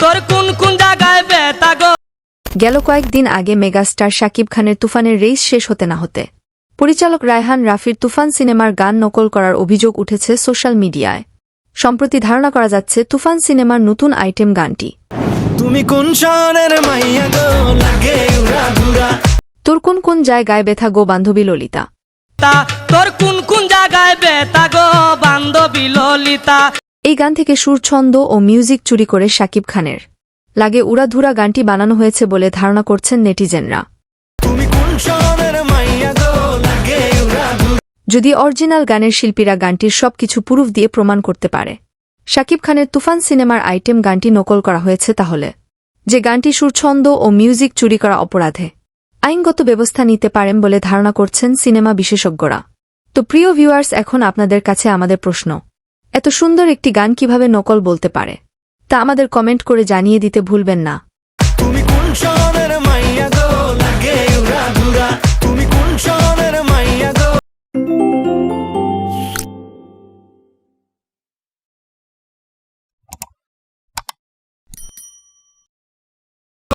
তোর কোন কোন জায়গায় ব্যথা গো? গেল কয়েকদিন আগে মেগাস্টার শাকিব খানের তুফানের রেস শেষ হতে না হতে। পরিচালক রায়হান রাফির তুফান সিনেমার গান নকল করার অভিযোগ উঠেছে সোশ্যাল মিডিয়ায়। সম্প্রতি ধারণা করা যাচ্ছে তুফান সিনেমার নতুন আইটেম গানটি। তুমি কোন মাইয়া গো? লাগে তোর কোন কোন জায়গায় ব্যথা গো বান্ধবী ললিতা? তা তোর কোন কোন জায়গায় ব্যথা গো বান্ধবী ললিতা? এই গান থেকে সুরছন্দ ও মিউজিক চুরি করে শাকিব খানের। লাগে উড়াধুরা গানটি বানানো হয়েছে বলে ধারণা করছেন নেটিজেনরা। যদি অরিজিনাল গানের শিল্পীরা গানটির সবকিছু প্রুফ দিয়ে প্রমাণ করতে পারে। শাকিব খানের তুফান সিনেমার আইটেম গানটি নকল করা হয়েছে তাহলে। যে গানটি সুরছন্দ ও মিউজিক চুরি করা অপরাধে। আইনগত ব্যবস্থা নিতে পারেন বলে ধারণা করছেন সিনেমা বিশেষজ্ঞরা। তো প্রিয় ভিউয়ার্স এখন আপনাদের কাছে আমাদের প্রশ্ন। এত সুন্দর একটি গান কীভাবে নকল বলতে পারে? তা আমাদের কমেন্ট করে জানিয়ে দিতে ভুলবেন না।